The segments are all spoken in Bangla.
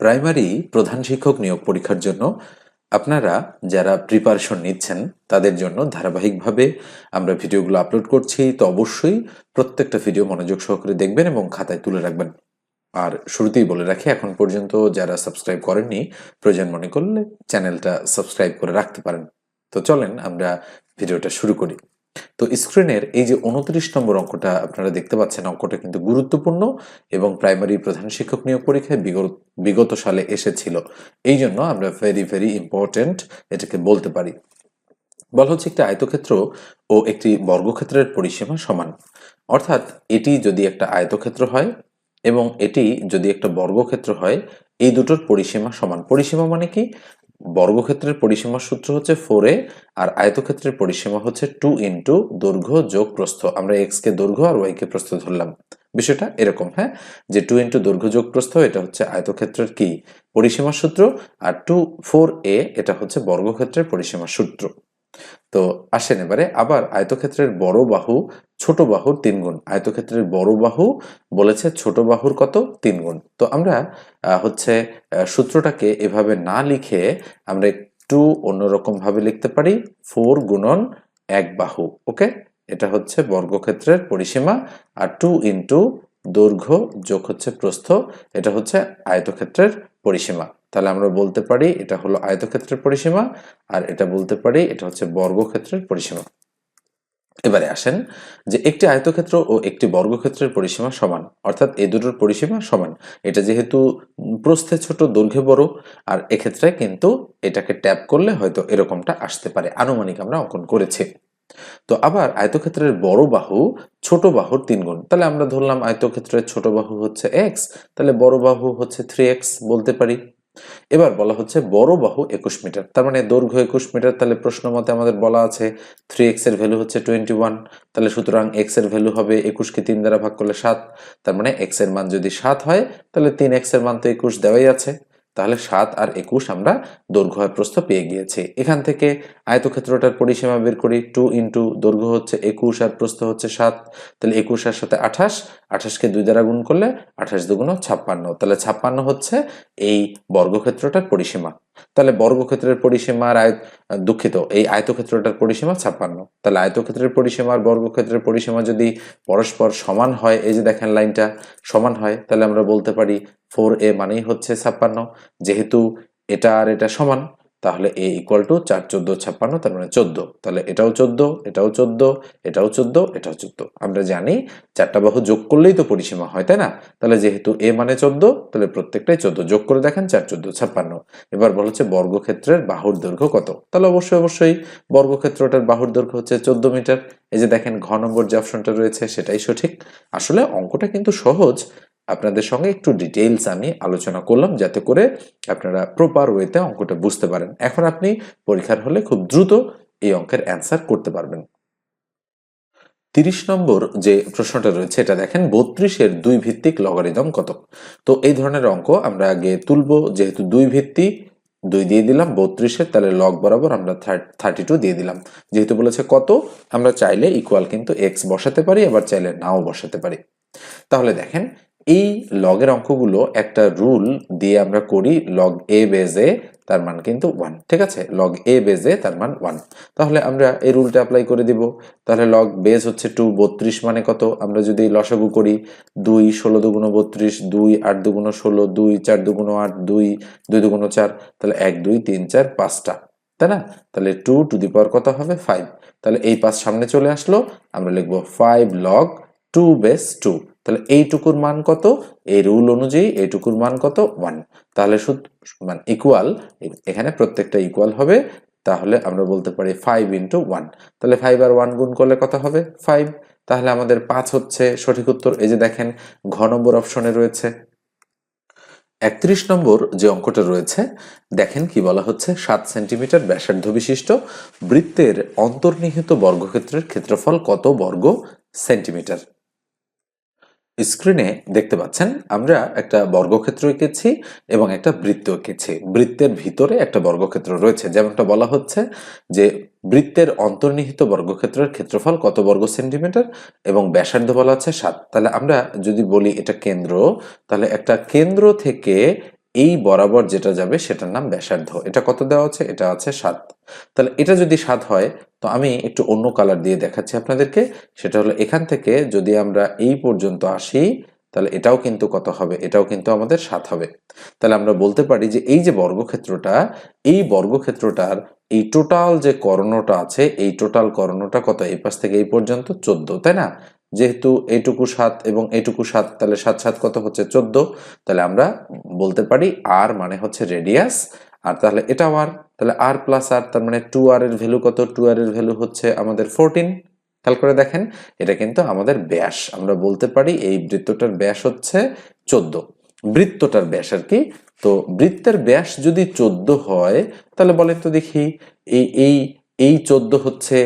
প্রাইমারি প্রধান শিক্ষক নিয়োগ পরীক্ষার জন্য আপনারা যারা প্রিপারেশন নিচ্ছেন, তাদের জন্য ধারাবাহিকভাবে আমরা ভিডিওগুলো আপলোড করছি। তো অবশ্যই প্রত্যেকটা ভিডিও মনোযোগ সহকারে দেখবেন এবং খাতায় তুলে রাখবেন। আর শুরুতেই বলে রাখি, এখন পর্যন্ত যারা সাবস্ক্রাইব করেননি, প্রয়োজন মনে করলে চ্যানেলটা সাবস্ক্রাইব করে রাখতে পারেন। তো চলেন আমরা ভিডিওটা শুরু করি। তো স্ক্রিনের এই যে উনত্রিশ নম্বর অঙ্কটা আপনারা দেখতে পাচ্ছেন, অঙ্কটা কিন্তু গুরুত্বপূর্ণ এবং প্রাইমারি প্রধান শিক্ষক নিয়োগ পরীক্ষায় বিগত সালে এসেছিল। এই জন্য আমরা ভেরি ভেরি ইম্পর্টেন্ট এটাকে বলতে পারি। বলা হচ্ছে একটি আয়তক্ষেত্র ও একটি বর্গক্ষেত্রের পরিসীমা সমান। অর্থাৎ এটি যদি একটা আয়তক্ষেত্র হয় এবং এটি যদি একটা বর্গক্ষেত্র হয়, এই দুটোর পরিসীমা সমান। পরিসীমা মানে কি? বর্গক্ষেত্রের পরিসীমার সূত্র হচ্ছে ফোর এ, আর আয়তক্ষেত্রের পরিসীমা হচ্ছে টু ইন্টু দৈর্ঘ্য যোগ প্রস্থ। আমরা এক্স কে দৈর্ঘ্য আর ওয়াই কে প্রস্থ ধরলাম। বিষয়টা এরকম হ্যাঁ? যে টু ইন্টু দৈর্ঘ্য যোগ প্রস্থ, এটা হচ্ছে আয়তক্ষেত্রের কি? পরিসীমার সূত্র, আর টু ফোর এ এটা হচ্ছে বর্গক্ষেত্রের পরিসীমার সূত্র। তো আসেন এবারে, আবার আয়তক্ষেত্রের বড় বাহু, ছোট বাহুর তিন গুণ। আয়তক্ষেত্রের বড় বাহু বলেছে ছোট বাহুর কত? তিন গুণ। তো আমরা হচ্ছে সূত্রটাকে এভাবে না লিখে আমরা একটু অন্যরকম ভাবে লিখতে পারি। ফোর গুণন এক বাহু, ওকে? এটা হচ্ছে বর্গক্ষেত্রের পরিসীমা, আর টু ইন্টু দৈর্ঘ্য যোগ হচ্ছে প্রস্থ, এটা হচ্ছে আয়তক্ষেত্রের পরিসীমা। তাহলে আমরা বলতে পারি এটা হলো আয়তক্ষেত্রের পরিসীমা, আর এটা বলতে পারি এটা হচ্ছে বর্গক্ষেত্রের পরিসীমা। এবারে আসেন যে একটি আয়তক্ষেত্র ও একটি বর্গক্ষেত্রের পরিসীমা সমান, অর্থাৎ এই দুটোর পরিসীমা সমান। এটা যেহেতু প্রস্থে ছোট, দৈর্ঘ্যে বড়, আর এক্ষেত্রে কিন্তু এটাকে ট্যাপ করলে হয়তো এরকমটা আসতে পারে। আনুমানিক আমরা অঙ্কন করেছি। তো আবার আয়তক্ষেত্রের বড় বাহু ছোট বাহুর তিন গুণ। তাহলে আমরা ধরলাম আয়তক্ষেত্রের ছোট বাহু হচ্ছে এক্স তাহলে বড় বাহু হচ্ছে থ্রি এক্স বলতে পারি। এবার বলা হচ্ছে বড় বাহু একুশ মিটার, তার মানে দৈর্ঘ্য একুশ মিটার, তাহলে প্রশ্ন মতে আমাদের বলা আছে থ্রি এক্সের ভ্যালু হচ্ছে টোয়েন্টি ওয়ান তাহলে সুতরাং এক্সের ভ্যালু হবে একুশকে তিন দ্বারা ভাগ করলে সাত, তার মানে এক্সের মান যদি সাত হয়, তাহলে তিন এক্সের মান তো একুশ দেওয়াই আছে। তাহলে সাত আর একুশ আমরা দৈর্ঘ্য হয় প্রস্থ পেয়ে গিয়েছি। এখান থেকে আয়তক্ষেত্রটার পরিসীমা বের করি, টু ইন্টু দৈর্ঘ্য হচ্ছে একুশ আর প্রস্থ হচ্ছে সাত। তাহলে একুশ আর সাথে আঠাশ, আঠাশকে দুই দ্বারা গুণ করলে আঠাশ দুগুণ ছাপ্পান্ন। তাহলে ছাপ্পান্ন হচ্ছে এই বর্গক্ষেত্রটার পরিসীমা। তাহলে বর্গক্ষেত্রের পরিসীমার আয় দুঃখিত, এই আয়তক্ষেত্রটার পরিসীমা ছাপ্পান্ন। তাহলে আয়তক্ষেত্রের পরিসীমা আর বর্গক্ষেত্রের পরিসীমা যদি পরস্পর সমান হয়, এই যে দেখেন লাইনটা, সমান হয়, তাহলে আমরা বলতে পারি ফোর এ মানেই হচ্ছে ছাপ্পান্ন। যেহেতু এটা আর এটা সমান তাহলে এ ইকুয়াল টু চার চোদ্দ ছাপ্পান্ন, তার মানে চোদ্দ। তাহলে এটাও চোদ্দ এটাও চোদ্দ এটাও চোদ্দ এটাও চোদ্দ। আমরা জানি চারটা বাহু যোগ করলেই তো পরিসীমা হয়, তাই না? তাহলে যেহেতু এ মানে চোদ্দ, তাহলে প্রত্যেকটাই চোদ্দ। যোগ করে দেখেন চার চোদ্দ ছাপ্পান্ন। এবার বলা হচ্ছে বর্গক্ষেত্রের বাহুর দৈর্ঘ্য কত? তাহলে অবশ্যই অবশ্যই বর্গক্ষেত্রটার বাহুর দৈর্ঘ্য হচ্ছে চোদ্দ মিটার। এই যে দেখেন ঘ নম্বর যে অপশনটা রয়েছে সেটাই সঠিক। আসলে অঙ্কটা কিন্তু সহজ। আপনাদের সঙ্গে একটু ডিটেইলস আমি আলোচনা করলাম যাতে করে আপনারা প্রপার ওয়েতে অঙ্কটা বুঝতে পারেন। এখন আপনি পরীক্ষার হলে খুব দ্রুত এই অঙ্কের অ্যান্সার করতে পারবেন। তিরিশ নম্বর যে প্রশ্নটা রয়েছে, এটা দেখেন, বত্রিশের দুই ভিত্তিক লগারিদম কত? তো এই ধরনের অঙ্ক আমরা আগে তুলবো, যেহেতু দুই ভিত্তিক দুই দিয়ে দিলাম বত্রিশের, তাহলে লগ বরাবর আমরা থার্টি টু দিয়ে দিলাম। যেহেতু বলেছে কত, আমরা চাইলে ইকুয়াল কিন্তু এক্স বসাতে পারি, আবার চাইলে নাও বসাতে পারি। তাহলে দেখেন এই লগের অঙ্কগুলো একটা রুল দিয়ে আমরা করি লগ এ বেজে তার মান কিন্তু ওয়ান ঠিক আছে? লগ এ বেজে তার মান ওয়ান তাহলে আমরা এই রুলটা অ্যাপ্লাই করে দিব। তাহলে লগ বেজ হচ্ছে টু বত্রিশ মানে কত? আমরা যদি লসাগু করি দুই, ষোলো দুগুণ বত্রিশ, দুই, আট দুগুণ ষোলো, দুই, চার দুগুণ আট, দুই দুই দুগুণ চার, তাহলে এক, দুই, তিন, চার, পাঁচটা, তাই না? তাহলে টু টু দি পাওয়ার কত হবে? ফাইভ তাহলে এই পাঁচ সামনে চলে আসলো। আমরা লিখব five log to base two তাহলে এইটুকুর মান কত? এই রুল অনুযায়ী এইটুকুর মান কত? ওয়ান তাহলে মানে ইকুয়াল এখানে প্রত্যেকটা ইকুয়াল হবে। তাহলে আমরা বলতে পারি ফাইভ ইন্টু ওয়ান তাহলে ফাইভ আর ওয়ান গুণ করলে কত হবে? ফাইভ তাহলে আমাদের পাঁচ হচ্ছে সঠিক উত্তর। এই যে দেখেন, ঘ নম্বর অপশনে রয়েছে। একত্রিশ নম্বর যে অঙ্কটা রয়েছে, দেখেন কি বলা হচ্ছে? সাত সেন্টিমিটার ব্যাসার্ধ বিশিষ্ট। বৃত্তের অন্তর্নিহিত বর্গক্ষেত্রের ক্ষেত্রফল কত বর্গ সেন্টিমিটার? স্ক্রিনে দেখতে পাচ্ছেন, আমরা একটা বর্গক্ষেত্র এঁকেছি এবং একটা বৃত্ত এঁকেছি। বৃত্তের ভিতরে একটা বর্গক্ষেত্র রয়েছে। যেমনটা বলা হচ্ছে যে বৃত্তের অন্তর্নিহিত বর্গক্ষেত্রের ক্ষেত্রফল কত বর্গ সেন্টিমিটার এবং ব্যাসার্ধ বলা হচ্ছে সাত। তাহলে আমরা যদি বলি এটা কেন্দ্র, তাহলে একটা কেন্দ্র থেকে এই বরাবর যেটা যাবে সেটার নাম ব্যাসার্ধ। এটা কত দেওয়া আছে? এটা আছে সাত। তাহলে এটা যদি সাত হয়, তো আমি একটু অন্য কালার দিয়ে দেখাচ্ছি আপনাদেরকে। সেটা হলো এখান থেকে যদি আমরা এই পর্যন্ত আসি, তাহলে এটাও কিন্তু কত হবে? এটাও কিন্তু আমাদের সাত হবে। তাহলে আমরা বলতে পারি যে এই যে বর্গক্ষেত্রটা, এই বর্গক্ষেত্রটার এই টোটাল যে কর্ণটা আছে, এই টোটাল কর্ণটা কত? এই পাশ থেকে এই পর্যন্ত চোদ্দ, তাই না? যেহেতু এইটুকু সাত এবং এইটুকু সাত, তাহলে সাত সাত কত হচ্ছে? চোদ্দ। তাহলে আমরা বলতে পারি আর মানে হচ্ছে রেডিয়াস আর তাহলে এটাও আর, তাহলে আর প্লাস আর তার মানে টু আর এর ভ্যালু কত? টু আর এর ভ্যালু হচ্ছে আমাদের ফোরটিন খেয়াল করে দেখেন, এটা কিন্তু আমাদের ব্যাস। আমরা বলতে পারি এই বৃত্তটার ব্যাস হচ্ছে চোদ্দ। বৃত্তটার ব্যাস আর কি? তো বৃত্তের ব্যাস যদি চোদ্দ হয়, তাহলে বলেন তো দেখি, এই এই এই চোদ্দ হচ্ছে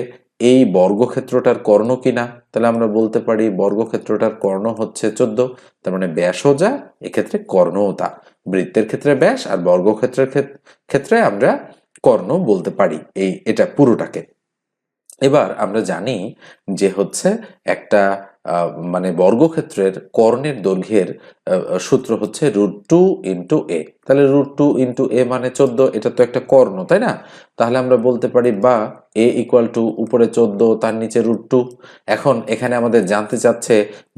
এই বর্গক্ষেত্রটার কর্ণ কিনা? তাহলে আমরা বলতে পারি বর্গক্ষেত্রটার কর্ণ হচ্ছে চোদ্দ, তার মানে ব্যাসও যা, এক্ষেত্রে কর্ণও তা। বৃত্তের ক্ষেত্রে ব্যাস আর বর্গক্ষেত্রের ক্ষেত্রে আমরা কর্ণ বলতে পারি এই, এটা পুরোটাকে। এবার আমরা জানি যে হচ্ছে একটা মানে বর্গক্ষেত্রের কর্ণের দৈর্ঘ্যের সূত্র হচ্ছে রুট টু ইন্টু এ। তাহলে রুট টু ইন্টু এ মানে চোদ্দ, এটা তো একটা কর্ণ, তাই না? তাহলে আমরা বলতে পারি বা এ ইকুয়াল টু উপরে চোদ্দ, তার নিচে রুট টু এখন এখানে আমাদের জানতে চাচ্ছে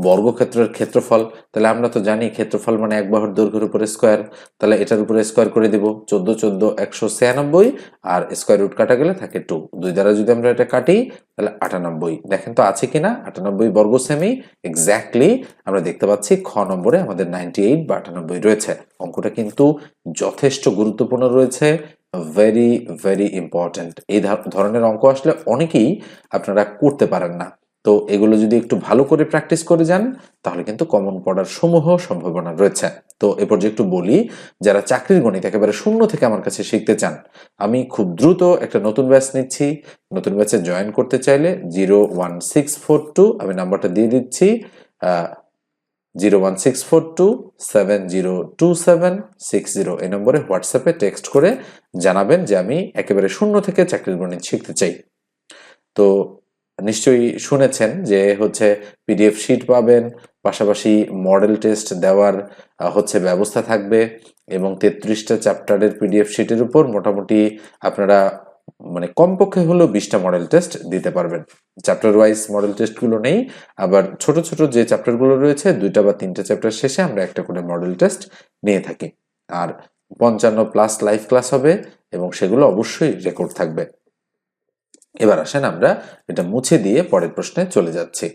বর্গক্ষেত্রের ক্ষেত্রফল। তাহলে আমরা তো জানি ক্ষেত্রফল মানে এক বাহুর দৈর্ঘ্যের উপরে স্কোয়ার তাহলে এটার উপরে স্কোয়ার করে দিব চোদ্দ চোদ্দ, একশো ছিয়ানব্বই আর স্কোয়ার রুট কাটা গেলে থাকে টু দুই দ্বারা যদি আমরা এটা কাটি, তাহলে আটানব্বই। দেখেন তো আছে কিনা? আটানব্বই বর্গ সেমি এক্স্যাক্টলি আমরা দেখতে পাচ্ছি খ নম্বরে আমাদের নাইনটি এইট বা আটানব্বই রয়েছে। অঙ্কটা কিন্তু যথেষ্ট গুরুত্বপূর্ণ রয়েছে। ভেরি ভেরি ইম্পর্ট্যান্ট এই ধরনের অঙ্ক আসলে অনেকেই আপনারা করতে পারেন না। তো এগুলো যদি একটু ভালো করে প্র্যাকটিস করে যান, তাহলে কিন্তু কমন পড়ার সমূহ সম্ভাবনা রয়েছে। তো এ পর্যায়ে একটু বলি, যারা চাকরির গণিত একেবারে শূন্য থেকে আমার কাছে শিখতে চান, আমি খুব দ্রুত একটা নতুন ব্যাচ নিচ্ছি। নতুন ব্যাচে জয়েন করতে চাইলে zero one six four two আমি নাম্বারটা দিয়ে দিচ্ছি। Zero one six four two seven zero two seven six zero এই নম্বরে হোয়াটসঅ্যাপে টেক্সট করে জানাবেন যে আমি একেবারে শূন্য থেকে চাকরির গণিত শিখতে চাই। তো নিশ্চয়ই শুনেছেন যে হচ্ছে পিডিএফ শিট পাবেন, পাশাপাশি মডেল টেস্ট দেওয়ার হচ্ছে ব্যবস্থা থাকবে এবং তেত্রিশটা চ্যাপ্টারের পিডিএফ শিটের উপর মোটামুটি আপনারা মানে কমপক্ষে হলেও বিশটা মডেল টেস্ট দিতে পারবেন। চ্যাপ্টার ওয়াইজ মডেল টেস্টগুলো নেই, আবার ছোট ছোট যে চ্যাপ্টারগুলো রয়েছে, দুইটা বা তিনটা চ্যাপ্টার শেষে আমরা একটা করে মডেল টেস্ট নিয়ে থাকি। আর পঞ্চান্ন প্লাস লাইভ ক্লাস হবে এবং সেগুলো অবশ্যই রেকর্ড থাকবে। এবার আসেন আমরা এটা মুছে দিয়ে পরের প্রশ্নে চলে যাচ্ছি।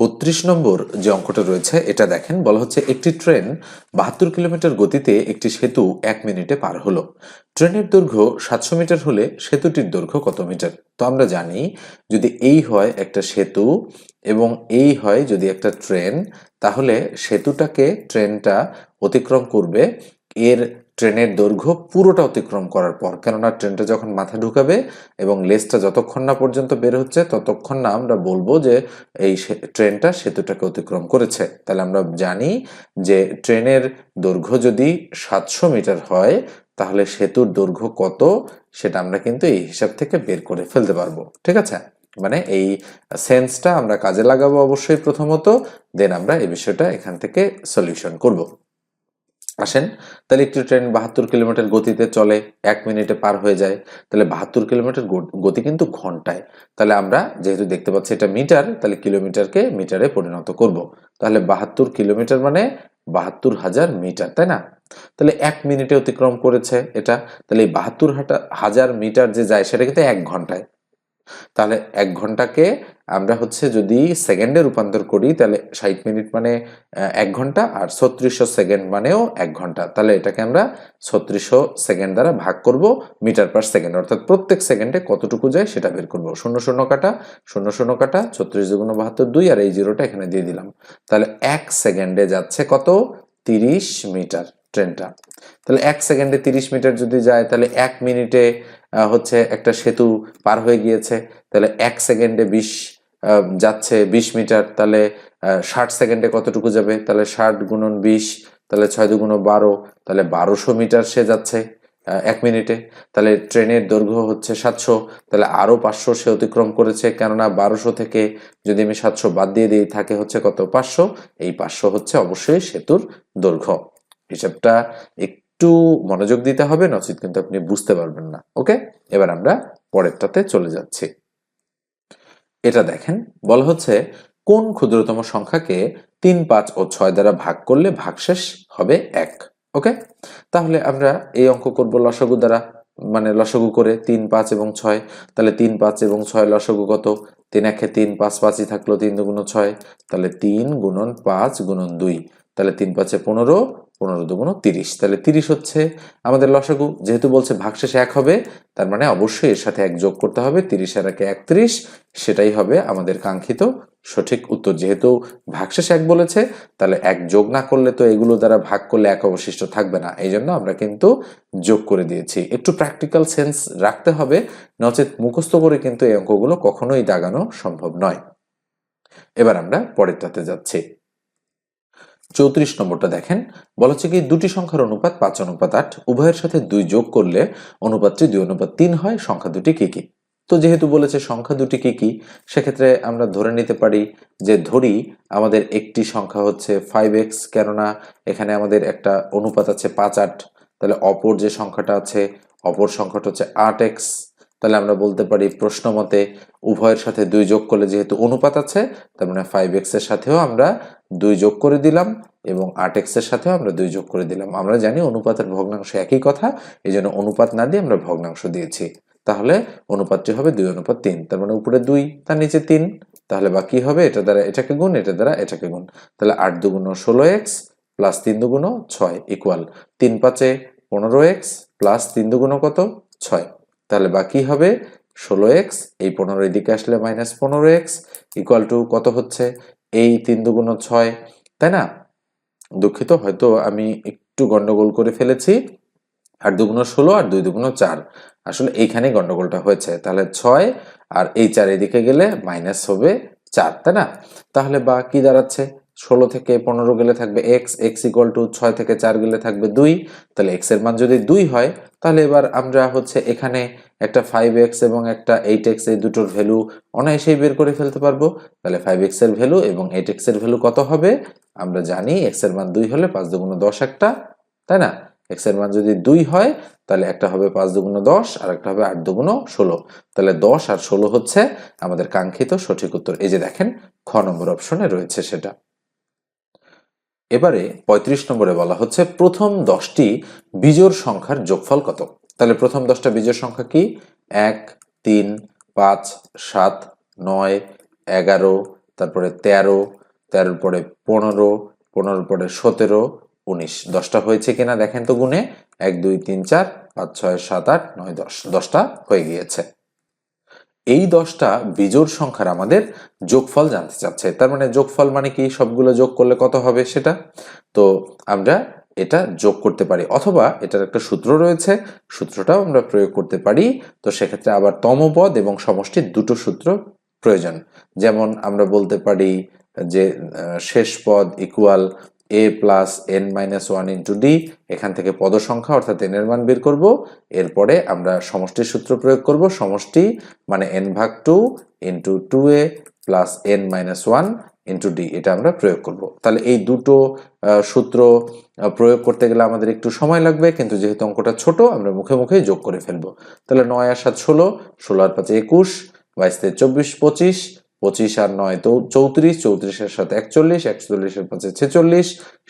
বত্রিশ নম্বর যে অঙ্কটা রয়েছে, এটা দেখেন, বলা হচ্ছে একটি ট্রেন বাহাত্তর কিলোমিটার গতিতে একটি সেতু এক মিনিটে পার হলো। ট্রেনের দৈর্ঘ্য সাতশো মিটার হলে সেতুটির দৈর্ঘ্য কত মিটার? তো আমরা জানি যদি এই হয় একটা সেতু এবং এই হয় যদি একটা ট্রেন, তাহলে সেতুটাকে ট্রেনটা অতিক্রম করবে এর ট্রেনের দৈর্ঘ্য পুরোটা অতিক্রম করার পর, কেননা ট্রেনটা যখন মাথা ঢুকাবে এবং লেজটা যতক্ষণ না পর্যন্ত বের হচ্ছে, ততক্ষণ না আমরা বলব যে এই ট্রেনটা সেতুটাকে অতিক্রম করেছে। তাহলে আমরা জানি যে ট্রেনের দৈর্ঘ্য যদি সাতশো মিটার হয়, তাহলে সেতুর দৈর্ঘ্য কত সেটা আমরা কিন্তু এই হিসাব থেকে বের করে ফেলতে পারব। ঠিক আছে? মানে এই সেন্সটা আমরা কাজে লাগাবো অবশ্যই প্রথমত, দেন আমরা এই বিষয়টা এখান থেকে সলিউশন করব। আসেন, তাহলে একটি ট্রেন বাহাত্তর কিলোমিটার গতিতে চলে, এক মিনিটে পার হয়ে যায়, তাহলে বাহাত্তর কিলোমিটার গতি কিন্তু ঘন্টায়। তাহলে আমরা যেহেতু দেখতে পাচ্ছি এটা মিটার, তাহলে কিলোমিটারকে মিটারে পরিণত করব। তাহলে বাহাত্তর কিলোমিটার মানে বাহাত্তর হাজার মিটার, তাই না? তাহলে এক মিনিটে অতিক্রম করেছে এটা, তাহলে এই বাহাত্তর হাজার মিটার যে যায় সেটা কিন্তু এক ঘন্টায়। তাহলে এক ঘন্টাকে আমরা হচ্ছে যদি সেকেন্ডে রূপান্তর করি, তাহলে ষাট মিনিট মানে এক ঘণ্টা আর ছত্রিশশো সেকেন্ড মানেও এক ঘণ্টা। তাহলে এটাকে আমরা ছত্রিশশো সেকেন্ড দ্বারা ভাগ করব মিটার পার সেকেন্ড অর্থাৎ প্রত্যেক সেকেন্ডে কতটুকু যায় সেটা বের করব। শূন্য শূন্য কাটা, শূন্য শূন্য কাটা, ছত্রিশ দুগুণ বাহাত্তর দুই আর এই জিরোটা এখানে দিয়ে দিলাম। তাহলে এক সেকেন্ডে যাচ্ছে কত? তিরিশ মিটার। ট্রেনটা। তাহলে এক সেকেন্ডে তিরিশ মিটার যদি যায়, তাহলে এক মিনিটে হচ্ছে একটা সেতু পার হয়ে গিয়েছে। তাহলে এক সেকেন্ডে বিশ যাচ্ছে বিশ মিটার, তাহলে ষাট সেকেন্ডে কতটুকু যাবে? তাহলে ষাট গুণন বিশ, তাহলে ছয় দুগুণ বারো, তাহলে বারোশো মিটার সে যাচ্ছে এক মিনিটে। তাহলে ট্রেনের দৈর্ঘ্য হচ্ছে সাতশো, তাহলে আরও পাঁচশো সে অতিক্রম করেছে, কেননা বারোশো থেকে যদি আমি সাতশো বাদ দিয়ে দিই, থাকে হচ্ছে কত? পাঁচশো। এই পাঁচশো হচ্ছে অবশ্যই সেতুর দৈর্ঘ্য। হিসাবটা একটু মনোযোগ দিতে হবে, নচিত কিন্তু আপনি বুঝতে পারবেন না। ওকে? এবার আমরা পরেরটাতে চলে যাচ্ছি। এটা দেখেন, বলা হচ্ছে কোন ক্ষুদ্রতম সংখ্যাকে তিন, পাঁচ ও ছয় দ্বারা ভাগ করলে ভাগশেষ হবে এক। ওকে? তাহলে আমরা এই অঙ্ক করব লসাগু দ্বারা। মানে লসাগু করে তিন, পাঁচ এবং ছয়। তাহলে তিন, পাঁচ এবং ছয় লসাগু কত? তিন একে তিন, পাঁচ, পাঁচই থাকল তিন দুগুণ ছয়। তাহলে তিন গুণন পাঁচ গুণন দুই। তাহলে তিন, পাঁচে পনেরো পনেরো দুগুণ তিরিশ। তাহলে তিরিশ হচ্ছে আমাদের লসাগু। যেহেতু বলছে ভাগশেষে এক হবে, তার মানে অবশ্যই এর সাথে এক যোগ করতে হবে। তিরিশ আর একে একত্রিশ, সেটাই হবে আমাদের কাঙ্ক্ষিত সঠিক উত্তর। যেহেতু ভাগশেষ এক বলেছে, তাহলে এক যোগ না করলে তো এগুলো দ্বারা ভাগ করলে এক অবশিষ্ট থাকবে না। এই জন্য আমরা কিন্তু যোগ করে দিয়েছি। একটু প্র্যাকটিক্যাল সেন্স রাখতে হবে, নচেত মুখস্থ করে কিন্তু এই অঙ্কগুলো কখনোই দাগানো সম্ভব নয়। এবার আমরা পরেরটাতে যাচ্ছি। চৌত্রিশ নম্বরটা দেখেন। বলা হচ্ছে কি, দুটি সংখ্যার অনুপাত পাঁচ, অনুপাত আট। উভয়ের সাথে দুই যোগ করলে অনুপাতটি দুই, অনুপাত তিন হয়। সংখ্যা দুটি কি কি? তো যেহেতু বলেছে সংখ্যা দুটি কি কি, সেক্ষেত্রে আমরা ধরে নিতে পারি যে ধরি আমাদের একটি সংখ্যা হচ্ছে ফাইভ এক্স কেননা এখানে আমাদের একটা অনুপাত আছে পাঁচ, আট। তাহলে অপর যে সংখ্যাটা আছে, অপর সংখ্যাটা হচ্ছে আট এক্স তাহলে আমরা বলতে পারি প্রশ্ন মতে উভয়ের সাথে দুই যোগ করলে যেহেতু অনুপাত আছে, তার মানে ফাইভ এক্সের সাথেও আমরা দুই যোগ করে দিলাম এবং আট এক্সের সাথেও আমরা দুই যোগ করে দিলাম। আমরা জানি অনুপাতের ভগ্নাংশ একই কথা এই জন্য অনুপাত না দিয়ে আমরা ভগ্নাংশ দিয়েছি। তাহলে অনুপাতটি হবে দুই অনুপাত তিন, তার মানে উপরে দুই, তার নিচে তিন। তাহলে বাকি হবে? এটা দ্বারা এটাকে গুণ, এটা দ্বারা এটাকে গুণ। তাহলে আট দুগুণ ষোলো এক্স প্লাস তিন দুগুণ ছয় ইকুয়াল তিন পাঁচে পনেরো এক্স প্লাস তিন দুগুণ কত? ছয়। তাহলে বাকি হবে ষোলো এক্স এই পনেরো দিকে আসলে মাইনাস পনেরো এক্স ইকুয়াল টু কত হচ্ছে? এই তিন দুগুণ ছয়, তাই না? দুঃখিত, হয়তো আমি একটু গন্ডগোল করে ফেলেছি। আর দুগুণ ষোলো আর দুই দুগুণ চার, আসলে এইখানে গন্ডগোলটা হয়েছে। তাহলে ছয় আর এই চার এদিকে গেলে মাইনাস হবে চার, তাই না? তাহলে বা কি দাঁড়াচ্ছে ষোলো থেকে পনেরো গেলে থাকবে এক্স এক্স ইকুয়াল টু ছয় থেকে চার গেলে থাকবে দুই। তাহলে এক্সের মান যদি দুই হয়, তাহলে এবার আমরা হচ্ছে এখানে একটা ফাইভ এক্স এবং একটা এইট এক্স এই দুটোর ভ্যালু অনায়াসেই বের করে ফেলতে পারব। তাহলে ফাইভ এক্সের ভ্যালু এবং এইট এক্সের ভ্যালু কত হবে? আমরা জানি এক্সের মান দুই হলে পাঁচ দুগুণ দশ একটা, তাই না? এক্সের মান যদি দুই হয়, তাহলে একটা হবে পাঁচ দুগুণ দশ আর একটা হবে আট দুগুণ ষোলো। তাহলে দশ আর ষোলো হচ্ছে আমাদের কাঙ্ক্ষিত সঠিক উত্তর। এই যে দেখেন, খ নম্বর অপশনে রয়েছে সেটা। এবারে ৩৫ নম্বরে বলা হচ্ছে প্রথম দশটি বিজোড় সংখ্যার যোগফল কত? তাহলে প্রথম দশটা বিজোড় সংখ্যা কি? এক, তিন, পাঁচ, সাত, নয়, এগারো, তারপরে তেরো, তেরোর পরে পনেরো, পনেরোর পরে সতেরো, উনিশ। দশটা হয়েছে কিনা দেখেন তো গুনে এক, দুই, তিন, চার, পাঁচ, ছয়, সাত, আট, নয়, দশ। দশটা হয়ে গিয়েছে। এই দশটা বিজোড় সংখ্যার আমাদের যোগফল জানতে চাচ্ছে। তার মানে যোগফল মানে কি? সবগুলো যোগ করলে কত হবে সেটা? তো আমরা এটা যোগ করতে পারি। অথবা এটার একটা সূত্র রয়েছে, সূত্রটাও আমরা প্রয়োগ করতে পারি। তো সেক্ষেত্রে আবার তমপদ এবং সমষ্টির দুটো সূত্র প্রয়োজন। যেমন আমরা বলতে পারি যে শেষ পদ equal a plus n minus one into d এখান থেকে পদ সংখ্যা অর্থাৎ এন এর মান বের করব। এরপরে আমরা সমষ্টির সূত্র প্রয়োগ করব। সমষ্টি মানে এন ভাগ two into two a plus n minus one into d এটা আমরা প্রয়োগ করব। তাহলে এই দুটো সূত্র প্রয়োগ করতে গেলে আমাদের একটু সময় লাগবে, কিন্তু যেহেতু অঙ্কটা ছোট, আমরা মুখে মুখে যোগ করে ফেলব। তাহলে নয় আর সাত ষোলো ষোলো আর পাঁচে একুশ, বাইশ থেকে চব্বিশ পঁচিশ পঁচিশ আর নয়, তো চৌত্রিশ চৌত্রিশের সাথে একচল্লিশ একচল্লিশের পাঁচে ছেচল্লিশ,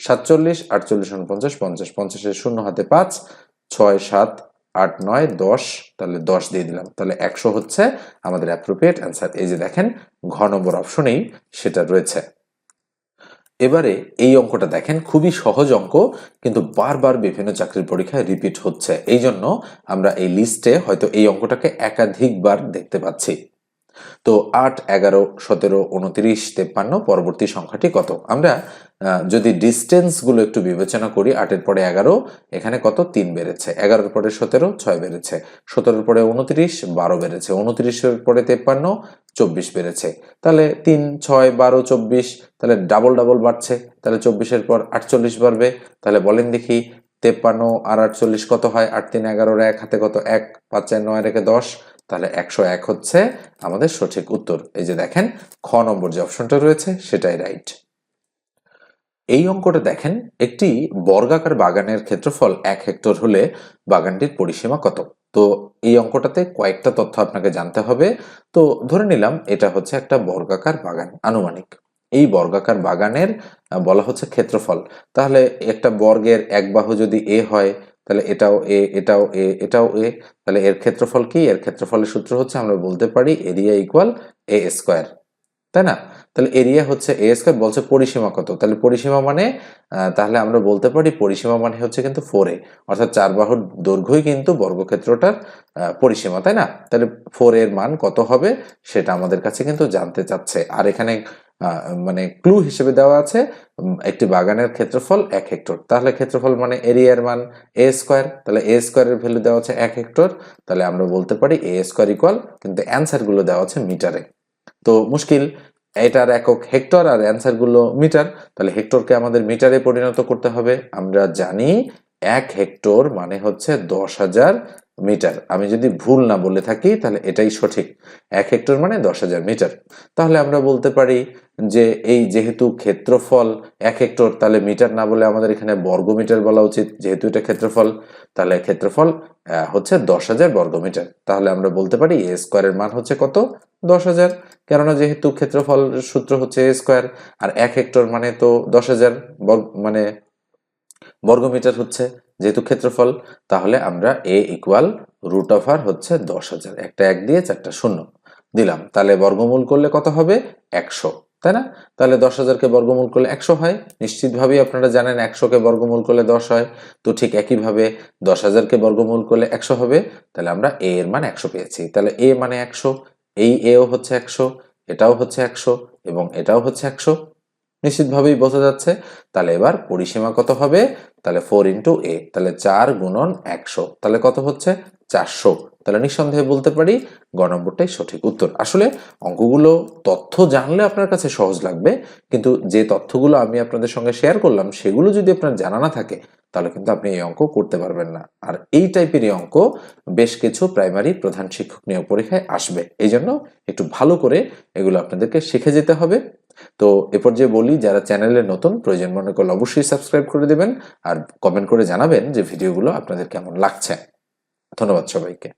সাতচল্লিশ, আটচল্লিশ উনপঞ্চাশ পঞ্চাশ পঞ্চাশের শূন্য হাতে পাঁচ, ছয়, সাত, আট, নয়, দশ, তাহলে দশ দিয়ে দিলাম। তাহলে একশো হচ্ছে আমাদের অ্যাপ্রোপ্রিয়েট অ্যান্সার এই যে দেখেন, ঘ নম্বর অপশনেই সেটা রয়েছে। এবারে এই অঙ্কটা দেখেন, খুবই সহজ অঙ্ক, কিন্তু বারবার বিভিন্ন চাকরির পরীক্ষায় রিপিট হচ্ছে। এই জন্য আমরা এই লিস্টে হয়তো এই অঙ্কটাকে একাধিকবার দেখতে পাচ্ছি। তো আট, এগারো, সতেরো, উনত্রিশ, তেপ্পান্ন পরবর্তী সংখ্যাটি কত? আমরা যদি ডিস্টেন্সগুলো একটু বিবেচনা করি, আটের পরে এগারো, এখানে কত? তিন বেড়েছে। এগারোর পরে সতেরো, ছয় বেড়েছে। সতেরোর পরে উনত্রিশ, বারো বেড়েছে। উনত্রিশের পরে তেপ্পান্ন, চব্বিশ বেড়েছে। তাহলে তিন, ছয়, বারো, চব্বিশ, তাহলে ডাবল ডাবল বাড়ছে। তাহলে চব্বিশের পর আটচল্লিশ বাড়বে। তাহলে বলেন দেখি, তেপ্পান্ন আর আটচল্লিশ কত হয়? আট, তিন, এগারোর এক, হাতে কত? এক, পাঁচ, চার, নয় রেখে দশ। তাহলে একশো এক হচ্ছে আমাদের সঠিক উত্তর। এই যে দেখেন, খ নম্বর যে অপশনটা রয়েছে, সেটাই রাইট এই অঙ্কটা দেখেন, একটি বর্গাকার বাগানের ক্ষেত্রফল এক হেক্টর হলে বাগানটির পরিসীমা কত? তো এই অঙ্কটাতে কয়েকটা তথ্য আপনাকে জানতে হবে। তো ধরে নিলাম, এটা হচ্ছে একটা বর্গাকার বাগান, আনুমানিক। এই বর্গাকার বাগানের বলা হচ্ছে ক্ষেত্রফল। তাহলে একটা বর্গের এক বাহু যদি এ হয় তাহলে এটাও এ এটাও এ এটাও এ, তাহলে এর ক্ষেত্রফল কি? এর ক্ষেত্রফলের সূত্র হচ্ছে আমরা বলতে পারি এরিয়া ইকুয়াল এ স্কোয়ার তাই না? তাহলে এরিয়া হচ্ছে এ স্কোয়ার বলছে পরিসীমা কত? তাহলে পরিসীমা মানে তাহলে আমরা বলতে পারি পরিসীমা মানে হচ্ছে কিন্তু ফোর এ, অর্থাৎ চার বাহুর দৈর্ঘ্যই কিন্তু বর্গক্ষেত্রটার পরিসীমা, তাই না? তাহলে ফোর এর মান কত হবে? সেটা আমাদের কাছে কিন্তু জানতে চাচ্ছে। আর এখানে মানে ক্লু হিসেবে দেওয়া আছে একটি বাগানের ক্ষেত্রফল এক হেক্টর। তাহলে ক্ষেত্রফল মানে এরিয়ার মান এ স্কোয়ার তাহলে এ স্কোয়ারের ভ্যালু দেওয়া আছে এক হেক্টর, তাহলে আমরা বলতে পারি এ স্কোয়ার ইকুয়াল কিন্তু অ্যান্সারগুলো দেওয়া আছে মিটারে তো মুশকিল, এটার একক হেক্টর আর অ্যান্সারগুলো মিটার তাহলে হেক্টরকে আমাদের মিটারে পরিণত করতে হবে। আমরা জানি এক হেক্টর মানে হচ্ছে দশ হাজার মিটার। আমি যদি ভুল না বলে থাকি, তাহলে এটাই সঠিক। এক হেক্টর মানে দশ হাজার মিটার। তাহলে আমরা বলতে পারি যে, এই যেহেতু ক্ষেত্রফল এক হেক্টর, তাহলে মিটার না বলে আমাদের এখানে বর্গ মিটার বলা উচিত। যেহেতু এটা ক্ষেত্রফল, তাহলে ক্ষেত্রফল হচ্ছে দশ হাজার বর্গ মিটার। তাহলে আমরা বলতে পারি এ স্কোয়ারের মান হচ্ছে কত? দশ হাজার। কেননা যেহেতু ক্ষেত্রফল সূত্র হচ্ছে এ স্কোয়ার, আর এক হেক্টর মানে তো দশ হাজার বর্গ মানে বর্গমিটার হচ্ছে। যেহেতু ক্ষেত্রফল, তাহলে আমরা a equal root of r হচ্ছে দশ হাজার। একটা এক দিয়ে চারটা শূন্য। দিলাম। তাহলে বর্গমূল করলে কত হবে? একশো। তাই না? তাহলে দশ হাজারকে বর্গমূল করলে একশো হয়। নিশ্চিতভাবেই আপনারা জানেন একশোকে বর্গমূল করলে দশ হয়। তো ঠিক একইভাবে দশ হাজারকে বর্গমূল করলে একশো হবে। তাহলে আমরা এ এর মান একশো পেয়েছি। তাহলে এ মানে একশো। এই এও হচ্ছে একশো, এটাও হচ্ছে একশো এবং এটাও হচ্ছে একশো। নিশ্চিতভাবেই বোঝা যাচ্ছে। তাহলে এবার পরিসীমা কত হবে? তাহলে ফোর ইন্টু এ তাহলে চার গুণন একশো, তাহলে কত হচ্ছে? চারশো। তাহলে নিঃসন্দেহে বলতে পারি গ নম্বরটাই সঠিক উত্তর। আসলে অঙ্কগুলো তথ্য জানলে আপনার কাছে সহজ লাগবে, কিন্তু যে তথ্যগুলো আমি আপনাদের সঙ্গে শেয়ার করলাম, সেগুলো যদি আপনার জানা না থাকে তাহলে কিন্তু আপনি এই অঙ্ক করতে পারবেন না। আর এই টাইপেরই অঙ্ক বেশ কিছু প্রাইমারি প্রধান শিক্ষক নিয়োগ পরীক্ষায় আসবে। এই জন্য একটু ভালো করে এগুলো আপনাদেরকে শিখে যেতে হবে। তো এ পর্যায়ে বলি, যারা চ্যানেলে নতুন, প্রয়োজন মনে করলে অবশ্যই সাবস্ক্রাইব করে দেবেন আর কমেন্ট করে জানাবেন যে ভিডিওগুলো আপনাদের কেমন লাগছে। ধন্যবাদ সবাইকে।